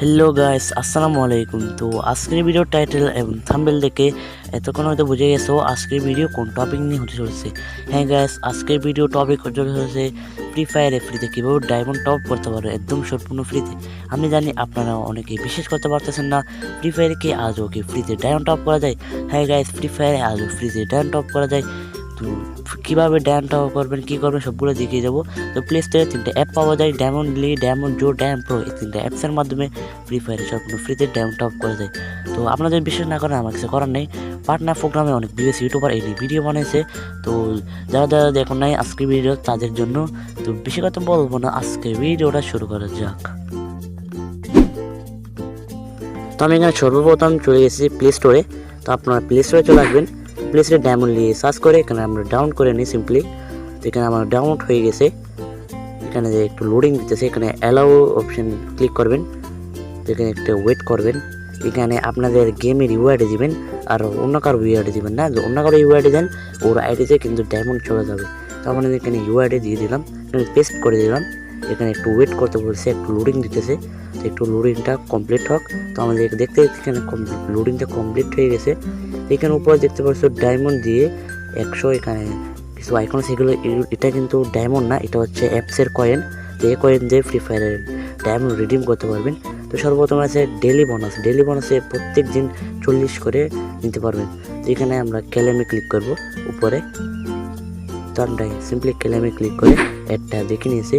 Hello guys আসসালামু আলাইকুম তো আজকের ভিডিও টাইটেল এবং থাম্বেল দেখে এতক্ষণ হয়তো বুঝে গেছো আজকের ভিডিও কোন টপিক নিয়ে হতে চলেছে। হ্যাঁ গাইস আজকের ভিডিও টপিক হতে চলেছে ফ্রি ফায়ারে ফ্রিতে কীভাবে ডায়মন্ড টপ করতে পারো একদম সম্পূর্ণ ফ্রিতে আমি জানি আপনারা অনেকে বিশেষ করতে পারতেছেন না ফ্রি ফায়ারে কি আজও কি ফ্রিতে ডায়মন্ড টপ করা যায়? হ্যাঁ গাইস ফ্রি ফায়ারে আজও ফ্রিতে ডায়মন্ড টপ করা যায়। তো কীভাবে ডায়মন্ড টপ করবেন, কী করবেন, সবগুলো দেখিয়ে যাব তো প্লে স্টোরে তিনটে অ্যাপ পাওয়া যায় ড্যামন লি ড্যামন জো ড্যাম প্রো এই তিনটে অ্যাপসের মাধ্যমে ফ্রি ফায়ারে সম্পূর্ণ ফ্রিতে ডায়মন্ড টপ করে দেয়। তো আপনাদের বিশ্বাস না করেন, আমার কিছু করার নেই। পার্টনার প্রোগ্রামে অনেক বিদেশি ইউটিউবার এই ভিডিও বানিয়েছে তো যারা যারা দেখুন নাই আজকের ভিডিও তাদের জন্য। তো বেশি কথা বলব না আজকের ভিডিওটা শুরু করা যাক। তো আমি এখানে সর্বপ্রথম চলে গেছি প্লে স্টোরে তো আপনারা প্লে স্টোরে চলে আসবেন। প্লে স্টোরে ডায়মন্ড নিয়ে সার্চ করে, এখানে আমরা ডাউন করে নিই সিম্পলি তো এখানে আমার ডাউনলোড হয়ে গেছে। এখানে যে একটু লোডিং দিতেছে, এখানে অ্যালাউ অপশন ক্লিক করবেন। তো এখানে একটু ওয়েট করবেন। এখানে আপনাদের গেমের ইউআইডি দিবেন, আর অন্য কারও ইউআইডি দিবেন না। অন্য কারও ইউআইডি দেন, ওর আইডিতে কিন্তু ডায়মন্ড চলে যাবে। তো আমরা এখানে ইউআইডি দিয়ে দিলাম। পেস্ট করে দিলাম। এখানে একটু ওয়েট করতে বলছে, একটু লোডিং দিতেছে, তো একটু লোডিংটা কমপ্লিট হোক। তো আমাদের দেখতে এখানে লোডিংটা কমপ্লিট হয়ে গেছে। এখানে উপরে দেখতে পাচ্ছ ডায়মন্ড দিয়ে একশো এখানে কিছু আইকন সেগুলো এটা কিন্তু ডায়মন্ড না, এটা হচ্ছে অ্যাপসের কয়েন তো কয়েন দিয়ে ফ্রি ফায়ারের ডায়মন্ড রিডিম করতে পারবেন। তো সর্বপ্রথম আছে ডেলি বোনাস ডেলি বোনাসে প্রত্যেক দিন চল্লিশ করে নিতে পারবেন। তো এখানে আমরা ক্যালেমে ক্লিক করব উপরে। তো আমরা সিম্পলি ক্যালেমে ক্লিক করে অ্যাডটা দেখে নিয়েছি।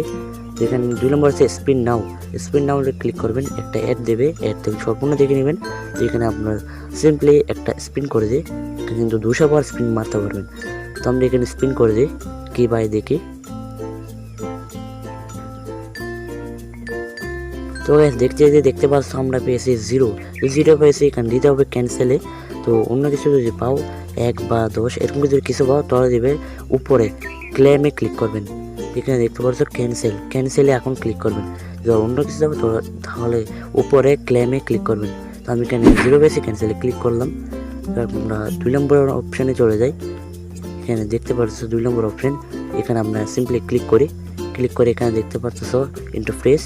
তো এখানে দুই নম্বর আছে spin now spin now click করবেন, একটা অ্যাড দেবে অ্যাড থেকে সম্পূর্ণ দেখে নেবেন। যেখানে আপনার সিম্পলি একটা স্পিন করে এখানে কিন্তু দুশো বার স্পিন মারতে পারবেন। তো আমরা এখানে স্পিন করে দিই, কি বাই দেখি। তো দেখতে যে দেখতে পাচ্ছ, আমরা পেয়েছি জিরো জিরো পেয়েছি, এখানে দিতে হবে ক্যান্সেলে তো অন্য কিছু যদি পাও, এক বা দশ, এরকম যদি কিছু পাও, তাহলে দেবে উপরে। ক্লেমে ক্লিক করবেন। এখানে দেখতে পাচ্ছ ক্যান্সেল ক্যান্সেলে এখন ক্লিক করবেন। যদি অন্য কিছু যাবে তাহলে উপরে ক্লেমে ক্লিক করবেন। তো আমি এখানে জিরো পেয়েছি ক্যান্সেলে ক্লিক করলাম। আমরা দুই নম্বর অপশানে চলে যাই। এখানে দেখতে পাচ্ছ দুই নম্বর অপশন এখানে আমরা সিম্পলি ক্লিক করি। ক্লিক করে এখানে দেখতে পাচ্ছ ইন্টারফেস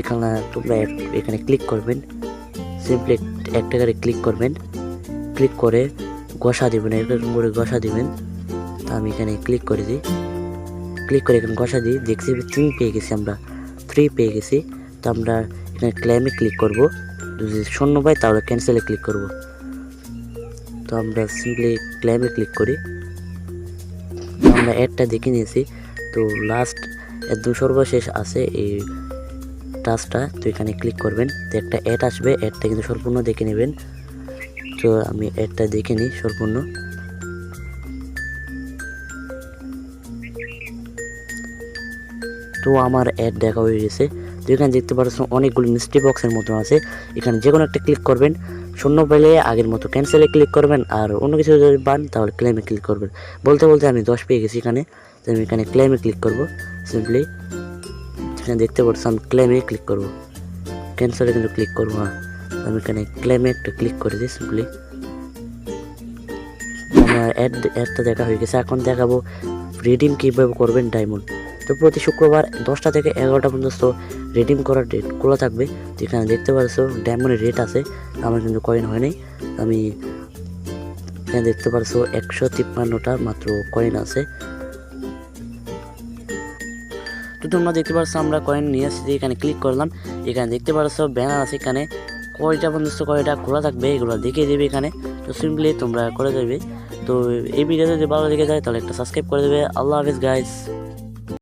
এখানে তোমরা এখানে ক্লিক করবেন। সিম্পলি একটা করে ক্লিক করবেন। ক্লিক করে ঘষা দিবেন এরকম করে ঘষা দিবেন। তো আমি এখানে ক্লিক করে দিই। ক্লিক করে এখানে ঘষা দিই। দেখছি থ্রি পেয়ে গেছি আমরা। থ্রি পেয়ে গেছি। তো আমরা এখানে ক্লেমে ক্লিক করব। যদি শূন্য পাই তাহলে ক্যান্সেলে ক্লিক করব। তো আমরা সিম্পলি ক্লেমে ক্লিক করি। আমরা অ্যাডটা দেখে নিয়েছি। তো লাস্ট একদম সর্বশেষ আছে এই টাচটা তো এখানে ক্লিক করবেন। তো একটা অ্যাড আসবে। অ্যাডটা কিন্তু সম্পূর্ণ দেখে নেবেন। তো আমি অ্যাডটা দেখে নিই সম্পূর্ণ। তো আমার অ্যাড দেখা হয়ে গেছে। তো এখানে দেখতে পাচ্ছ অনেকগুলো মিস্ট্রি বক্সের মতো আছে। এখানে যে কোনো একটা ক্লিক করবেন, শূন্য পেলে আগের মতো ক্যান্সেলে ক্লিক করবেন, আর অন্য কিছু যদি পান তাহলে ক্লেমে ক্লিক করবেন। বলতে বলতে আমি দশ পেয়ে গেছি এখানে, তো আমি এখানে ক্লেমে ক্লিক করব সিম্পলি এখানে দেখতে পাচ্ছ আমি ক্লেমে ক্লিক করব। ক্যান্সেলে কিন্তু ক্লিক করব না। আমি এখানে ক্লেমে একটা ক্লিক করে দিই সিম্পলি আমার অ্যাড অ্যাডটা দেখা হয়ে গেছে। এখন দেখাবো রিডিম কীভাবে করবেন ডায়মন্ড তো প্রতি শুক্রবার দশটা থেকে এগারোটা পর্যন্ত রিডিম করার ডেট খোলা থাকবে। তো এখানে দেখতে পাচ্ছ ডায়মন্ডের রেট আছে, আমার কিন্তু কয়েন হয়নি আমি এখানে দেখতে পারছ, একশো তিপ্পান্নটা মাত্র কয়েন আছে। তো তোমরা দেখতে পাচ্ছ আমরা কয়েন নিয়ে আসছি এখানে ক্লিক করলাম। এখানে দেখতে পাচ্ছ ব্যানার আছে এখানে। কয়টা পর্যন্ত কয়টা খোলা থাকবে, এগুলো দেখিয়ে দেবে এখানে। তো সিম্পলি তোমরা করে দেবে। তো এই ভিডিওতে যদি ভালো লেগে যায়, তাহলে একটা সাবস্ক্রাইব করে দেবে। আল্লাহ হাফিজ গাইস